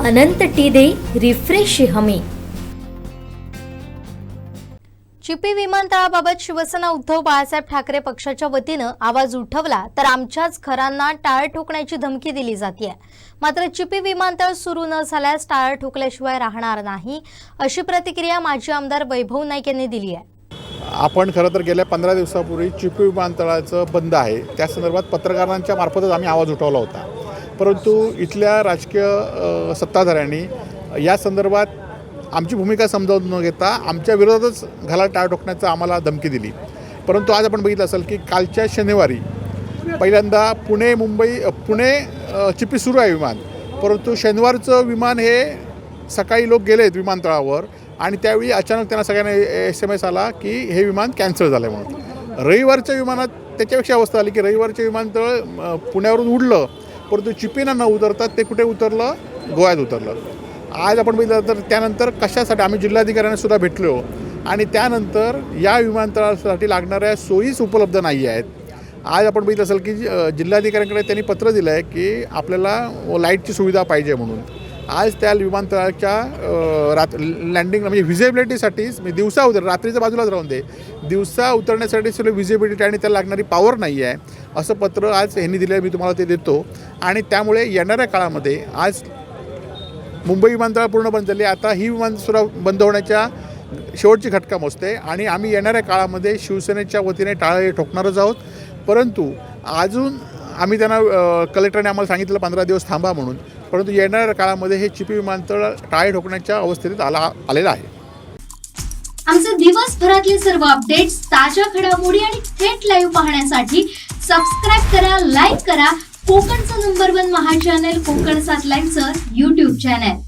अनंत T दे refresh हमी. चिपी विमानतळाबाबत शिवसेना उद्धव बाळासाहेब ठाकरे पक्षाच्या वतीनं आवाज उठवला तर आमच्याच घरांना टाळ ठोकण्याची धमकी दिली जाते मात्र चिपी विमानतळ सुरू न झाल्यास टाळ ठोकल्याशिवाय राहणार नाही अशी प्रतिक्रिया माजी आमदार वैभव नाईक यांनी दिली आहे. आपण खरं तर गेल्या पंधरा दिवसापूर्वी चिपी विमानतळाचं बंद आहे. त्या संदर्भात पत्रकारांच्या मार्फतच आम्ही आवाज उठवला होता. परंतु इथल्या राजकीय सत्ताधाऱ्यांनी या संदर्भात आमची भूमिका समजावून न घेता आमच्या विरोधातच घाला टाळ ठोकण्याचं आम्हाला धमकी दिली. परंतु आज आपण बघितलं असेल की कालच्या शनिवारी पहिल्यांदा पुणे मुंबई पुणे चिपी सुरू आहे विमान. परंतु शनिवारचं विमान हे सकाळी लोक गेलेत विमानतळावर आणि त्यावेळी अचानक त्यांना सगळ्यांना एस एम एस आला की हे विमान कॅन्सल झालं आहे म्हणून. रविवारच्या विमानात त्याच्यापेक्षा अवस्था आली की रविवारचे विमानतळ पुण्यावरून उडलं परंतु चिपीना न उतरता ते कुठे उतरलं? गोव्यात उतरलं. आज आपण बघितलं तर त्यानंतर कशासाठी आम्ही जिल्हाधिकाऱ्यांना सुद्धा भेटलो आणि त्यानंतर या विमानतळासाठी लागणाऱ्या सोयीच उपलब्ध नाही आहेत. आज आपण बघितलं असेल की जिल्हाधिकाऱ्यांकडे त्यांनी पत्र दिलं आहे की आपल्याला लाईटची सुविधा पाहिजे म्हणून. आज त्या विमानतळाच्या रात लँडिंग म्हणजे व्हिजिबिलिटीसाठीच म्हणजे दिवसा उतर रात्रीच्या बाजूलाच राहून दे. दिवसा उतरण्यासाठी सगळं व्हिजिबिलिटी आणि त्याला लागणारी पॉवर नाही आहे असं पत्र आज ह्यांनी दिलं आहे मी तुम्हाला ते देतो. आणि त्यामुळे येणाऱ्या काळामध्ये आज मुंबई विमानतळ पूर्ण बंद झाली. आता ही विमानसुद्धा बंद होण्याच्या शेवटची घटका मोजते. आणि आम्ही येणाऱ्या काळामध्ये शिवसेनेच्या वतीने टाळे ठोकणारच आहोत. परंतु अजून आम्ही त्यांना कलेक्टरने आम्हाला सांगितलं पंधरा दिवस थांबा म्हणून. परंतु येणाऱ्या काळामध्ये हे चिपी विमानतळ टाळे ठोकण्याच्या अवस्थेत आला आलेलं आहे. आमचे दिवसभरातले सर्व अपडेट्स ताज्या घडामोडी आणि थेट लाईव्ह पाहण्यासाठी सबस्क्राईब करा लाईक करा. कोकणचं नंबर वन महा चॅनल कोकण सात लाईनचं युट्यूब चॅनल